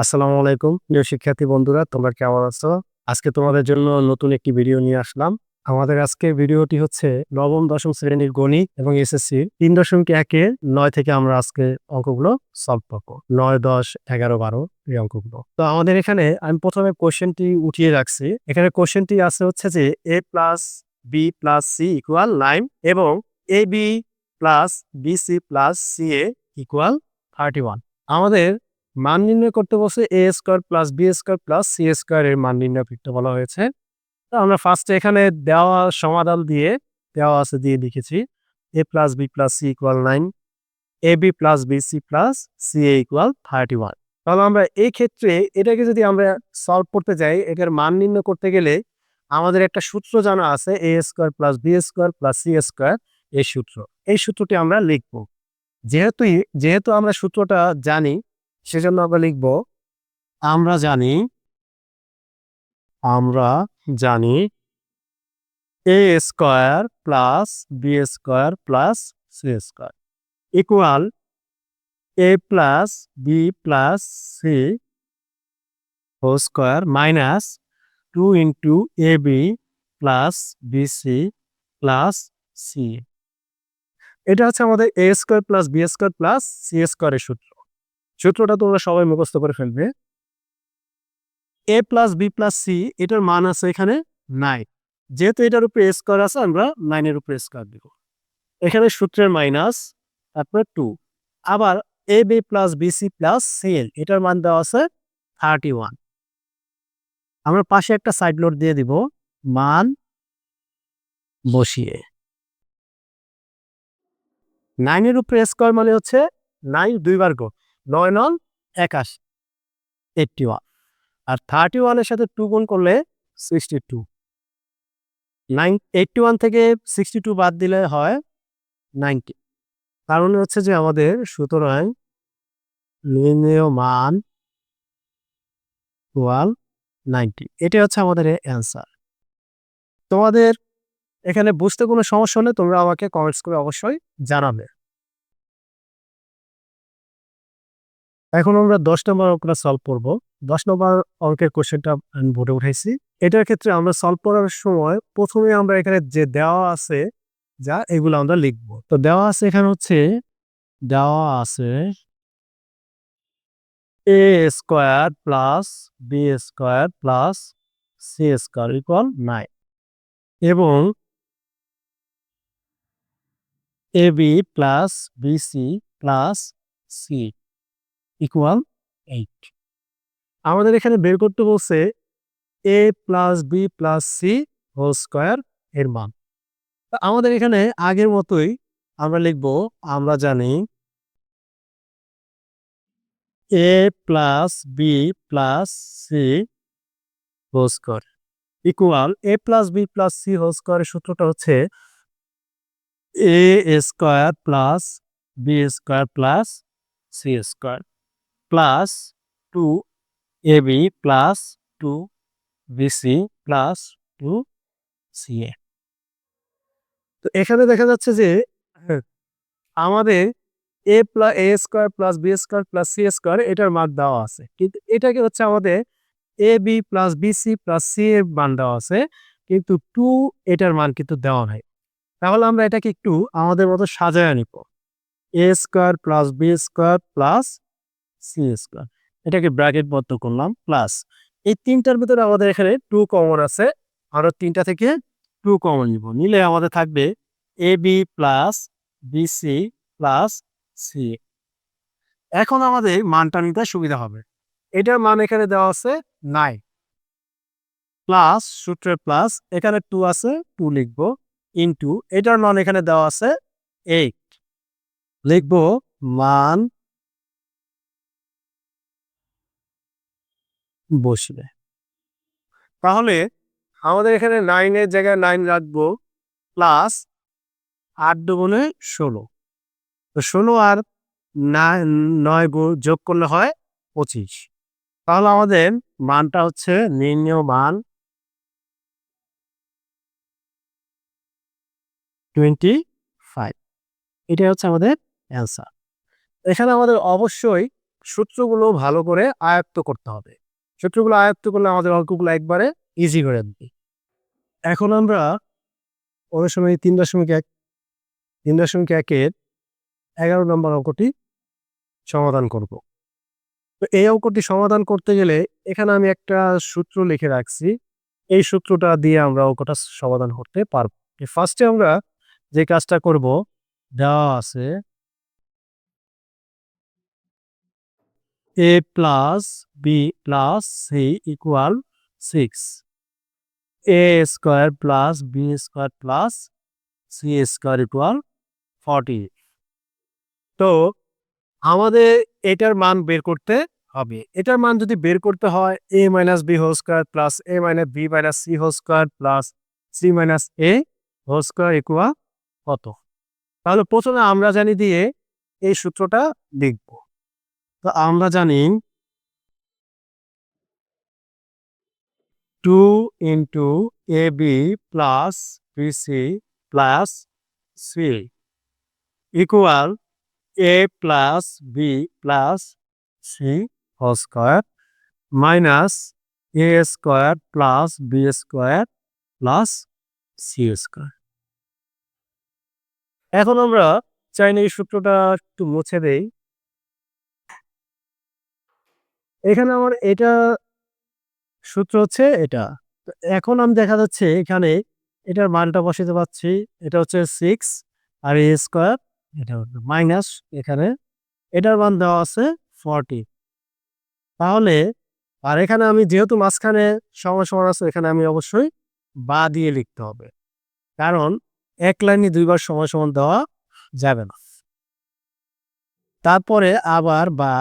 আসসালামু আলাইকুম, প্রিয় শিক্ষার্থী বন্ধুরা, তোমরা কেমন আছো? আজকে তোমাদের জন্য নতুন একটি ভিডিও নিয়ে আসলাম। আমাদের আজকে ভিডিওটি হচ্ছে নবম, দশম শ্রেণির গণিত এবং এসএসসি তিন দশমিক একে নয় থেকে আমরা আজকে অঙ্কগুলো সলভ করব। নয়, দশ, এগারো, বারো এই অঙ্কগুলো। তো আমাদের এখানে আমি প্রথমে কোশ্চেনটি উঠিয়ে রাখছি। এখানে কোশ্চেনটি আছে হচ্ছে যে A plus B plus C equal nine এবং A B plus B C plus C A equal thirty one আমাদের মান নির্ণয় করতে বসে A square plus B square plus C square এর মান নির্ণয় করতে বলা হয়েছে। তো আমরা ফার্স্টে এখানে দেওয়া সমাধান দিয়ে, দেওয়া আছে দিয়ে লিখেছি A plus B plus C equal nine A B plus B C plus C A equal thirty one তাহলে আমরা এই ক্ষেত্রে এটাকে যদি আমরা সলভ করতে যাই, এটার মান নির্ণয় করতে গেলে আমাদের একটা সূত্র জানা আছে A square plus B square plus C square এই সূত্র। এই সূত্রটি আমরা লিখব। যেহেতু যেহেতু আমরা সূত্রটা জানি সেজন্য আমরা লিখব, আমরা জানি আমরা জানি A square plus B square plus C square equal A plus B plus C whole square minus two into A B plus B C plus C এটা হচ্ছে আমাদের A square plus B square plus C স্কোয়ারের সূত্র। সূত্রটা তোমরা সবাই মুখস্থ করে ফেলবে। A plus B plus C এটার মান আছে এখানে নাইন যেহেতু এটার উপরে স্কোয়ার আছে, আমরা নাইনের উপরে স্কোয়ার দিব। এখানে সূত্রের মাইনাস তারপরে টু আবার A B plus B C plus C L এটার মান দেওয়া আছে থার্টি ওয়ান আমরা পাশে একটা সাইড নোট দিয়ে দিব, মান বসিয়ে। নাইনের উপরে স্কোয়ার মানে হচ্ছে নাইন দুই বর্গ নয় নন একাশি এইটটি ওয়ান আর থার্টি ওয়ানের সাথে টু গুণ করলে sixty two nine eighty one থেকে সিক্সটি টু বাদ দিলে হয় নাইনটি কারণ হচ্ছে যে আমাদের সুতরাং মান ওয়াল নাইনটি এটা হচ্ছে আমাদের অ্যান্সার তোমাদের এখানে বুঝতে কোনো সমস্যা হলে তোমরা আমাকে কমেন্টস করে অবশ্যই জানাবে। এখন আমরা দশ নম্বর অঙ্কটা সলভ করব। দশ নম্বর অঙ্কের কোশ্চেনটা আমি বোর্ডে উঠাইছি। এটার ক্ষেত্রে আমরা সলভ করার সময় প্রথমে আমরা এখানে যে দেওয়া আছে, যা এগুলো আমরা লিখব। তো দেওয়া আছে এখানে হচ্ছে, দেওয়া আছে A square plus B square plus C square equal nine এবং A B plus BC plus C equal eight আমাদের এখানে বের করতে বলছে A plus B plus C whole square এর মান। আমাদের এখানে আগের মতোই আমরা লিখব, আমরা জানি A plus B plus C whole square equal A plus B plus C whole স্কোয়ারের সূত্রটা হচ্ছে A square plus B square plus C square plus two A B plus two BC plus two C A. তো এখানে দেখা যাচ্ছে যে আমাদের A plus A square plus B square plus C square এটার মান দেওয়া আছে। কিন্তু এটাকে হচ্ছে আমাদের A B plus BC plus C এর মান দেওয়া আছে, কিন্তু টু এটার মান কিন্তু দেওয়া নাই। তাহলে আমরা এটাকে একটু আমাদের মতো সাজায় নিব। A square plus B square plus C square এটাকে ব্র্যাকেট বদ্ধ করলাম প্লাস এই তিনটার ভিতরে আমাদের এখানে টু কমন আছে আরও তিনটা থেকে টু কমন নিব। নিলে আমাদের থাকবে A B plus B C plus C এখন আমাদের মানটা নিতে সুবিধা হবে। এটার মান এখানে দেওয়া আছে নাই প্লাস সূত্রের প্লাস এখানে টু আছে টু লিখব ইন্টু এটার মান এখানে দেওয়া আছে এইট লিখব মান বসবে। তাহলে আমাদের এখানে নাইনের জায়গায় নাইন রাখব প্লাস আট দুগুণে ষোলো। তো ষোলো আর নয় যোগ করলে হয় পঁচিশ। তাহলে আমাদের মানটা হচ্ছে নির্ণয় মান টোয়েন্টি ফাইভ এটাই হচ্ছে আমাদের অ্যান্সার এখানে আমাদের অবশ্যই সূত্রগুলো ভালো করে আয়ত্ত করতে হবে। সূত্রগুলো আয়ত্ত করলে আমাদের অঙ্কগুলো একবারে ইজি করে দিবে। এখন আমরা অনেক সময় তিন দশমিক এক, তিন দশমিক একের এগারো নম্বর অঙ্কটি সমাধান করব। তো এই অঙ্কটি সমাধান করতে গেলে এখানে আমি একটা সূত্র লিখে রাখছি। এই সূত্রটা দিয়ে আমরা অঙ্কটা সমাধান করতে পারব। ফার্স্টে আমরা যে কাজটা করব, দেওয়া আছে A plus B plus C equal six A square plus B square plus C square equal forty তো আমাদের এটার মান বের করতে হবে। এটার মান যদি বের করতে হয় A minus B whole square plus A minus B minus C whole square plus C minus A whole square equal কত? তাহলে প্রথমে আমরা জানি দিয়ে এই সূত্রটা লিখব। তো আমরা জানি two into A B plus B C plus C equal A plus B plus C whole square minus A square plus B square plus C square. এখন আমরা চাইলে এই সূত্রটা একটু মুছে দেই। এখানে আমার এটা সূত্র হচ্ছে এটা। এখন আমি দেখা যাচ্ছে এখানে এটার মানটা বসাতে পারছি। এটা হচ্ছে সিক্স আর এ স্কোয়ার এটা মাইনাস এখানে। এটার মান দেওয়া আছে ফর্টি তাহলে, আর এখানে আমি যেহেতু মাঝখানে সমান সমান আছে, এখানে আমি অবশ্যই বা দিয়ে লিখতে হবে। কারণ এক লাইনে দুইবার সমান সমান দেওয়া যাবে না। তারপরে আবার বা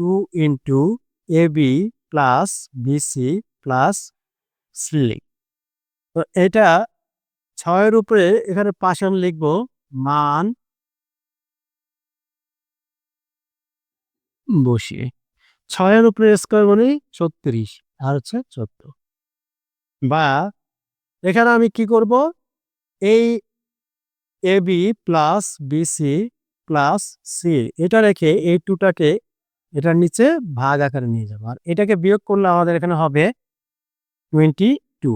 two into A B plus B C plus C তো এটা ছয়ের উপরে এখানে পাশে লিখব মান বসিয়ে। ছয়ের উপরে স্কোয়ার মানে ছত্রিশ, আর হচ্ছে চোদ্দ। বা এখানে আমি কি করব? এই A B plus B C plus C এটা রেখে এই টুটাকে এটার নিচে ভাগ আকারে নিয়ে যাব। আর এটাকে বিয়োগ করলে আমাদের এখানে হবে টোয়েন্টি টু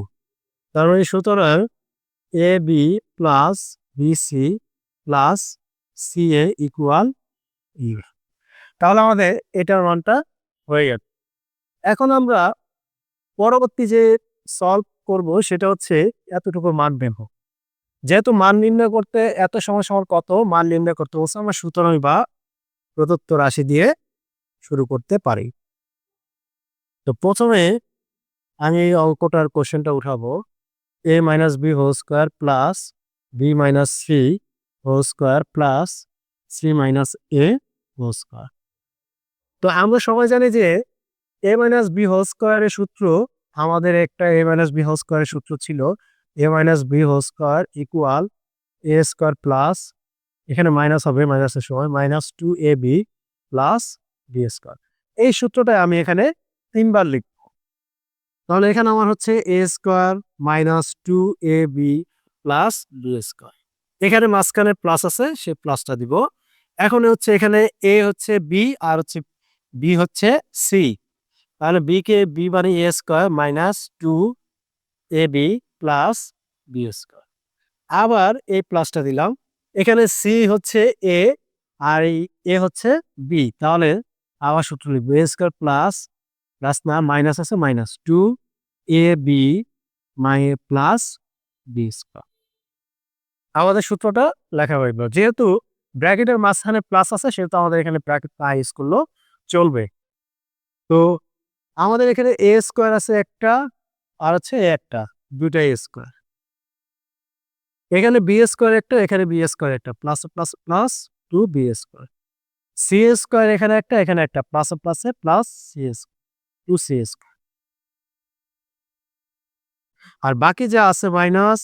তার মানে সুতরাং A B plus B C plus C A equal U তাহলে আমাদের এটার মানটা হয়ে গেল। এখন আমরা পরবর্তী যে সলভ করব সেটা হচ্ছে এতটুকু মান বের হোক। যেহেতু মান নির্ণয় করতে এত সময় সময় কত, মান নির্ণয় করতে বলছে, আমরা সুতরাং বা প্রদত্ত রাশি দিয়ে শুরু করতে পারি। তো প্রথমে আমি এই অঙ্কটার কোশ্চেনটা উঠাবো। A minus B whole square plus B minus C whole square plus C minus A whole square তো আমরা সবাই জানি যে এ মাইনাস বি হোল স্কোয়ারের সূত্র আমাদের একটা এ মাইনাস বি হোল স্কোয়ারের সূত্র ছিল। A minus B whole square equal A square plus এখানে মাইনাস হবে মাইনাসের সময় minus two A B plus B square এই সূত্রটাই আমি এখানে তিনবার লিখব। তাহলে এখানে আমার হচ্ছে A square minus two A B plus B square এখানে মাঝখানে প্লাস আছে, সে প্লাসটা দিব। এখন হচ্ছে এখানে এ হচ্ছে বি আর হচ্ছে বি হচ্ছে সি তাহলে বি কে বি মানে A square minus two A B plus B square আবার এই প্লাসটা দিলাম। এখানে সি হচ্ছে এ আর এ হচ্ছে বি তাহলে আবার সূত্র লিখব এ স্কোয়ার প্লাস প্লাস না মাইনাস আছে minus two A B my plus B square আমাদের সূত্রটা লেখা গেল। যেহেতু ব্র্যাকেটের মাঝখানে প্লাস আছে, সেহেতু আমাদের এখানে ব্র্যাকেট না ইউজ করলেও চলবে। তো আমাদের এখানে এ স্কোয়ার আছে একটা, আর হচ্ছে একটা দুটা এ স্কোয়ার এখানে বি স্কোয়ার একটা, এখানে বি স্কোয়ার একটা plus plus plus two B square C square এখানে একটা এখানে একটা প্লাস প্লাসে plus C two C square আর বাকি যা আছে minus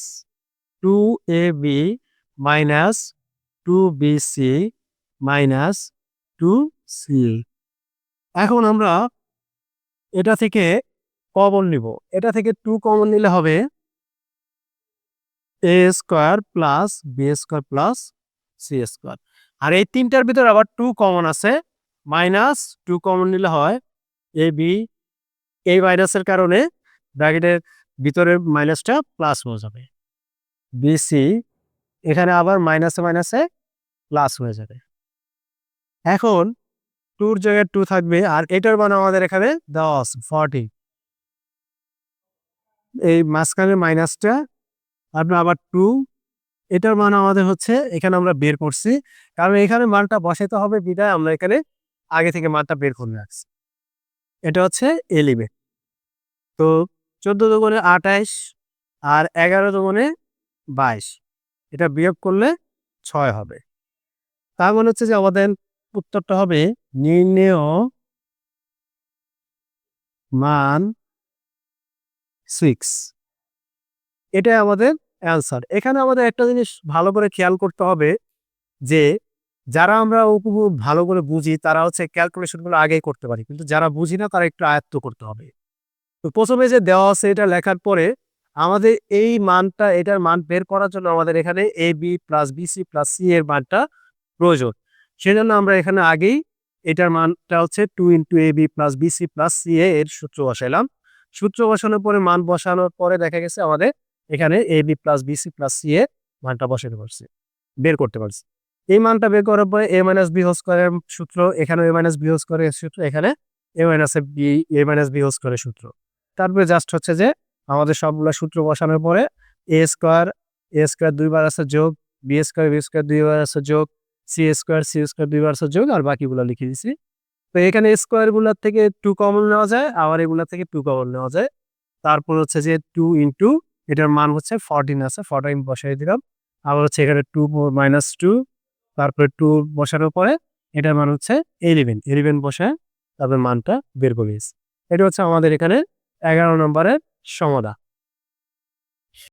two A B minus two B C minus two C এখন আমরা এটা থেকে কমন নিব। এটা থেকে টু কমন নিলে হবে A square plus B square plus C square আর এই তিনটার ভিতরে আবার টু কমন আছে। মাইনাস টু কমন নিলে হয় এ বি এই ভাইরাসের কারণে ব্র্যাকেটের ভিতরের মাইনাসটা প্লাস হয়ে যাবে। বিসি এখানে আবার মাইনাসে মাইনাসে প্লাস হয়ে যাবে। এখন টুর জায়গায় টু থাকবে আর এটার মানে আমাদের এখানে আছে ফর্টি এই মাঝখানে মাইনাসটা আপনার আবার টু এটার মান আমাদের হচ্ছে এখানে আমরা বের করছি। কারণ এখানে মানটা বসাতে হবে বিদায় আমরা এখানে আগে থেকে মানটা বের করে রাখছি। এটা হচ্ছে এলিভেন তো চোদ্দ দোকানে আঠাইশ আর এগারো দোকানে বাইশ, এটা বিয়োগ করলে ছয় হবে। তার মানে হচ্ছে যে আমাদের উত্তরটা হবে নির্ণেয় মান সিক্স। এটাই আমাদের অ্যান্সার। এখানে আমাদের একটা জিনিস ভালো করে খেয়াল করতে হবে যে, যারা আমরা উপভোগ ভালো করে বুঝি, তারা হচ্ছে ক্যালকুলেশনগুলো আগেই করতে পারি। কিন্তু যারা বুঝি না, তারা একটু আয়ত্ত করতে হবে। তো প্রথমে যে দেওয়া আছে এটা লেখার পরে আমাদের এই মানটা, এটার মান বের করার জন্য আমাদের এখানে A B plus B C plus C এর মানটা প্রয়োজন। সেজন্য আমরা এখানে আগেই এটার মানটা হচ্ছে two into A B plus B C plus C এর সূত্র বসাইলাম। সূত্র বসানোর পরে মান বসানোর পরে দেখা গেছে আমাদের এখানে A B plus B C plus C এ মানটা বসাতে পারছি, বের করতে পারছি। এই মানটা বের করার পরে এ মাইনাস বি হোস স্কোয়ারের সূত্র এখানে এ মাইনাস বি হোস স্কোয়ারের সূত্র, এখানে A minus B A minus B whole স্কোয়ারের সূত্র। তারপরে জাস্ট হচ্ছে যে আমাদের সবগুলো সূত্র বসানোর পরে এ স্কোয়ার এ স্কোয়ার দুইবার আছে যোগ বি স্কোয়ার বি স্কোয়ার দুইবার আছে যোগ সি স্কোয়ার সি স্কোয়ার দুইবার আছে যোগ, আর বাকিগুলো লিখে দিছি। তো এখানে স্কোয়ারগুলার থেকে টু কমন নেওয়া যায়, আবার এগুলা থেকে টু কমন নেওয়া যায়। তারপর হচ্ছে যে টু ইন্টু এটার মান হচ্ছে ফরটিন আছে ফরটিন বসাই দিলাম। আবার হচ্ছে এখানে টু মাইনাস টু তারপরে টু বসানোর পরে এটার মান হচ্ছে এলিভেন এলিভেন বসায় তারপর মানটা বের করে এটা হচ্ছে আমাদের এখানে এগারো নম্বরের সমাধান।